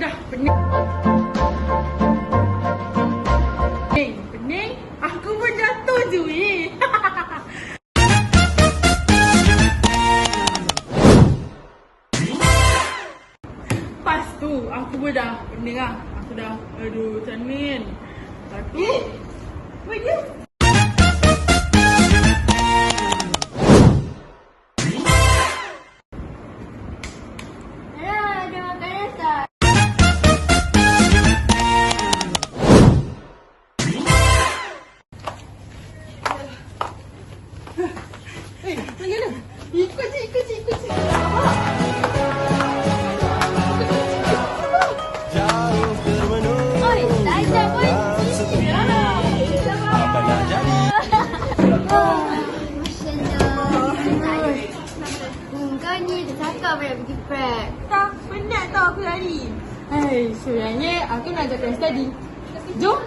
dah pening. Pening, pening. Aku pun jatuh je weh. Pas tu, aku pun dah pening lah. Aku dah, aduh, macam kan. Lepas tu, Weh, dia. Aku lari. Hai, sebenarnya aku nak ajakkan study. Jom.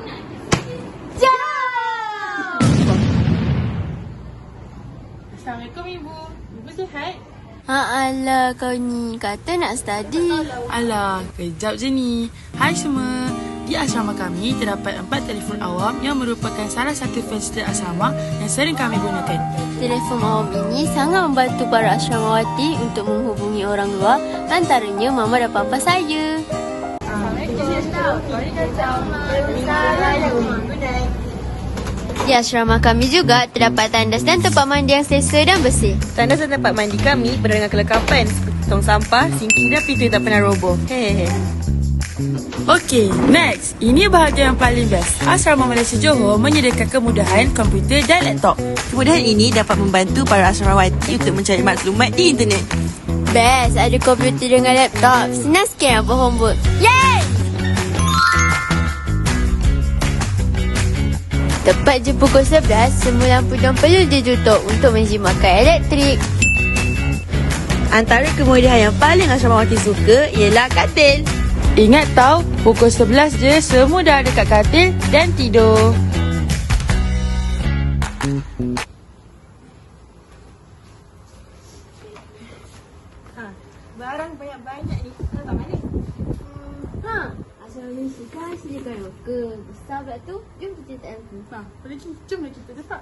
Jom! Assalamualaikum Ibu. Ibu sihat? Ha alah kau ni kata nak study. Alah, kejap je ni. Hai semua. Di asrama kami terdapat empat telefon awam yang merupakan salah satu fasilitas asrama yang sering kami gunakan. Telefon awam ini sangat membantu para asramawati untuk menghubungi orang luar antaranya mama dan papa saya. Di asrama kami juga terdapat tandas dan tempat mandi yang selesa dan bersih. Tandas dan tempat mandi kami berada dengan kelengkapan seperti tong sampah, sinki dan pintu yang tak pernah roboh. Hehehe. Okey, next. Ini bahagian yang paling best. Asrama Malaysia Johor menyediakan kemudahan komputer dan laptop. Kemudahan ini dapat membantu para asramawati untuk mencari maklumat di internet. Best, ada komputer dengan laptop. Senang sikit nak buat homework. Yay! Tepat je pukul 11, semua lampu dan perlu ditutup untuk menjimatkan elektrik. Antara kemudahan yang paling asramawati suka ialah katil. Ingat tau, pukul 11 je semua dah ada kat katil dan tidur. Barang banyak-banyak ni. Tak mana? Ha, asal ni suka silakan muka. Besar pula tu, jom kita tak lampu. Ha, boleh jom, jomlah kita dapat.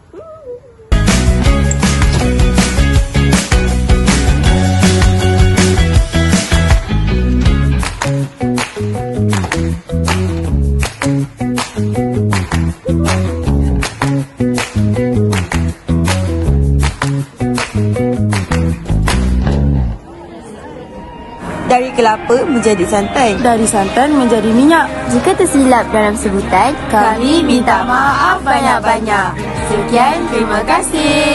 Dari kelapa menjadi santan. Dari santan menjadi minyak. Jika tersilap dalam sebutan, kami minta maaf banyak-banyak. Sekian, terima kasih.